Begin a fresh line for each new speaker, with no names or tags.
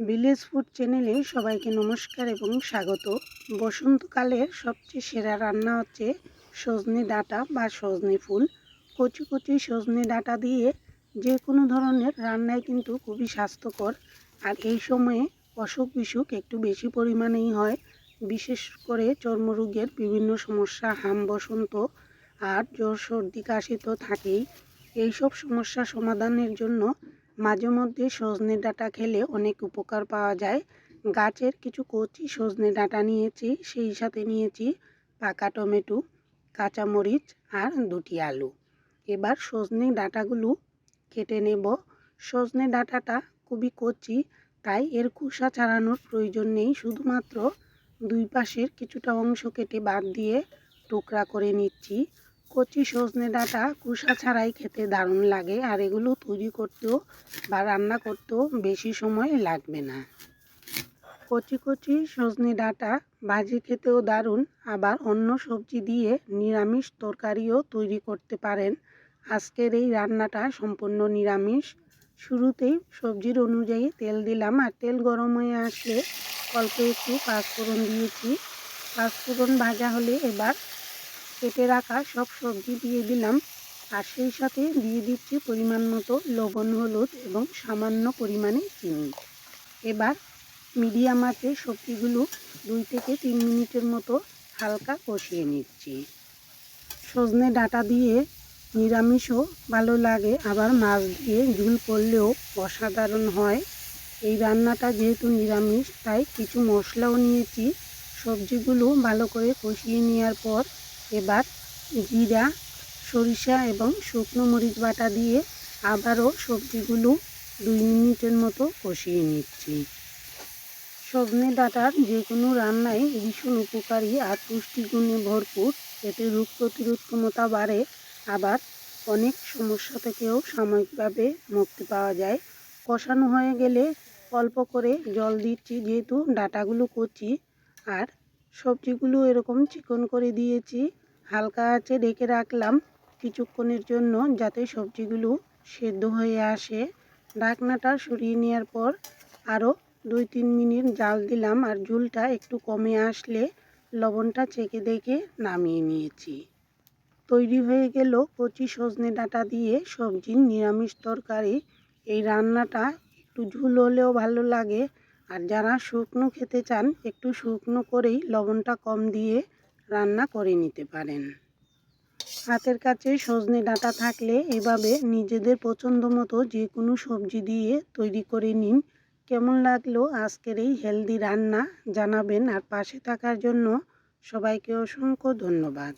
Village food চ্যানেলে সবাইকে নমস্কার এবং স্বাগত। বসন্তকালের সবচেয়ে সেরা রান্না হচ্ছে সজনে ডাঁটা বা সজনে ফুল। কচি কচি সজনে ডাঁটা দিয়ে যে কোনো ধরনের রান্নায় কিন্তু খুবই স্বাস্থ্যকর। আর এই সময়ে অসুখ বিসুখ একটু বেশি পরিমাণেই হয়। বিশেষ করে চর্মরোগের বিভিন্ন সমস্যা, হাম বসন্ত আর জ্বর সর্দি কাশি তো থাকেই। এইসব সমস্যা সমাধানের জন্য মাঝে মধ্যে সজনে ডাঁটা খেলে অনেক উপকার পাওয়া যায়। গাছের কিছু কচি সজনে ডাঁটা নিয়েছি, সেই সাথে নিয়েছি পাকা টমেটো, কাঁচামরিচ আর দুটি আলু। এবার সজনে ডাঁটাগুলো কেটে নেব। সজনে ডাঁটাটা খুবই কচি, তাই এর খোসা ছাড়ানোর প্রয়োজন নেই। শুধুমাত্র দুই পাশের কিছুটা অংশ কেটে বাদ দিয়ে টুকরা করে নিচ্ছি। কচি সজনে ডাঁটা কুসা ছাড়াই খেতে দারুণ লাগে, আর এগুলো তৈরি করতেও বা রান্না করতেও বেশি সময় লাগবে না। কচি কচি সজনে ডাঁটা ভাজি খেতেও দারুণ, আবার অন্য সবজি দিয়ে নিরামিষ তরকারিও তৈরি করতে পারেন। আজকের এই রান্নাটা সম্পূর্ণ নিরামিষ। শুরুতেই সবজির অনুযায়ী তেল দিলাম, আর তেল গরম হয়ে আসলে অল্প একটু পাঁচফোড়ন দিয়েছি। পাঁচফোড়ন ভাজা হলে এবার কেটে রাখা সব সবজি দিয়ে দিলাম। আর সেই সাথে দিয়ে দিচ্ছি পরিমাণ মতো লবণ, হলুদ এবং সামান্য পরিমাণে চিনি। এবার মিডিয়াম আঁচে সবজিগুলো দুই থেকে তিন মিনিটের মতো হালকা কষিয়ে নিচ্ছি। সজনে ডাঁটা দিয়ে নিরামিষও ভালো লাগে, আবার মাছ দিয়ে ঝুল করলেও অসাধারণ হয়। এই রান্নাটা যেহেতু নিরামিষ, তাই কিছু মশলাও নিয়েছি। সবজিগুলো ভালো করে কষিয়ে নেওয়ার পর এবার জিরা, সরিষা এবং শুকনো মরিচ বাটা দিয়ে আবারও সবজিগুলো দুই মিনিটের মতো কষিয়ে নিচ্ছি। সজনে ডাটার যে কোনো রান্নায় ভীষণ উপকারী আর পুষ্টিগুণে ভরপুর। এতে রোগ প্রতিরোধ ক্ষমতা বাড়ে, আবার অনেক সমস্যা থেকেও সাময়িকভাবে মুক্তি পাওয়া যায়। কষানো হয়ে গেলে অল্প করে জল দিচ্ছি, যেহেতু ডাটাগুলো কচি। আর সবজিগুলো এরকম চিকন করে দিয়েছি হালকা আঁচে ঢেকে রাখলাম কিছুক্ষণের জন্য যাতে সবজিগুলো সেদ্ধ হয়ে আসে। ঢাকনাটা সরিয়ে নেওয়ার পর আরও দুই তিন মিনিট জাল দিলাম আর ঝুলটা একটু কমে আসলে লবণটা চেকে দেখে নামিয়ে নিয়েছি। তৈরি হয়ে গেল কচি সজনে ডাঁটা দিয়ে সবজির নিরামিষ তরকারি। এই রান্নাটা একটু ঝুল হলেও ভালো লাগে। আর যারা শুকনো খেতে চান একটু শুকনো করেই লবণটা কম দিয়ে রান্না করে নিতে পারেন। হাতের কাছে সজনে ডাঁটা থাকলে এভাবে নিজেদের পছন্দ মতো যে কোনো সবজি দিয়ে তৈরি করে নিন। কেমন লাগল আজকের এই হেলদি রান্না জানাবেন আর পাশে থাকার জন্য সবাইকে অসংখ্য ধন্যবাদ।